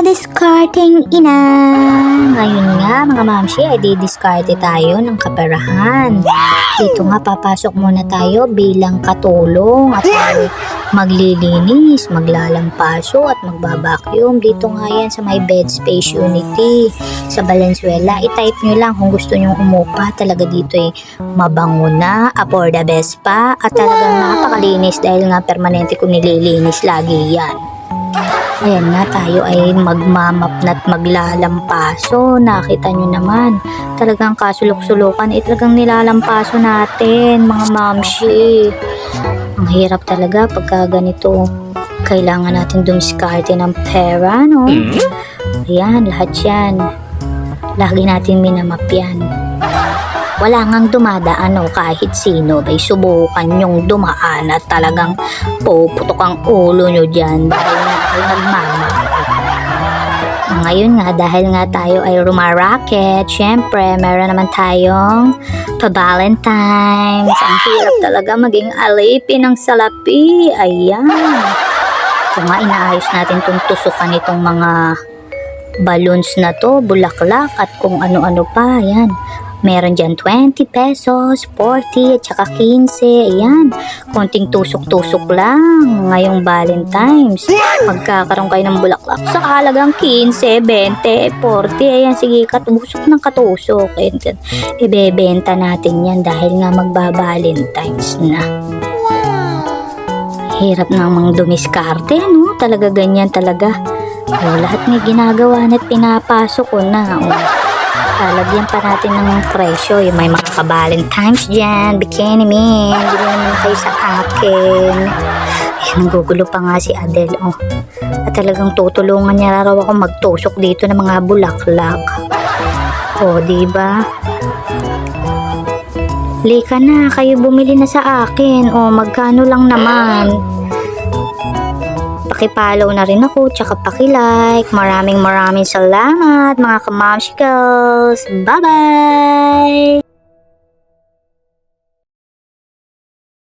Discarding ina! Ngayon nga mga mamshi ay didiskarte tayo ng kaperahan. Dito nga papasok muna tayo bilang katulong at ay maglilinis, maglalampaso at magbabacuum. Dito nga yan sa may bed space unity sa Valenzuela. I-type nyo lang kung gusto nyo umupa. Talaga dito eh mabango na, best pa at talagang napakalinis dahil nga permanente ko nililinis lagi yan. Ayan nga tayo ay magmamap na't maglalampaso. Nakita nyo naman. Talagang kasulok-sulukan. Eh talagang nilalampaso natin mga mamshi. Ang hirap talaga pagka ganito. Kailangan natin dumiskarte ng pera, no? Ayan, lahat yan. Lagi natin minamap yan. Wala ngang dumadaan o kahit sino bay subukan yung dumaan at talagang puputok ang ulo nyo dyan dahil nga ay nagmamap. Ngayon nga, dahil nga tayo ay rumaraket, syempre, meron naman tayong pa-Valentine's. Ang hirap talaga maging alipin ng salapi. Ayan. Ito nga, inaayos natin itong tusukan itong mga balloons na to, bulaklak at kung ano-ano pa. Ayan. Meron dyan 20 pesos, 40, at saka 15. Ayan. Konting tusok-tusok lang ngayong Valentine's. Magkakaroon kayo ng bulaklak sa halagang 15, 20, 40. Ayan, sige, katusok ng katusok. Ayan, ibebenta natin yan dahil nga magba-Valentine's na. Hirap namang dumiskarte, no? Talaga ganyan talaga. O, lahat may ginagawa na't pinapasok ko na. O, lalagyan pa natin ng presyo. Yung may mga ka-Valentine's dyan, bikini men, bili naman kayo sa akin. Ayan, nanggugulo pa nga si Adele. Oh. At talagang tutulungan niya raw ako magtusok dito ng mga bulaklak. O, di ba? Lika na, kayo bumili na sa akin. O, magkano lang naman. Pakipollow na rin ako, tsaka pakilike. Maraming maraming salamat mga kamamshikals. Bye-bye!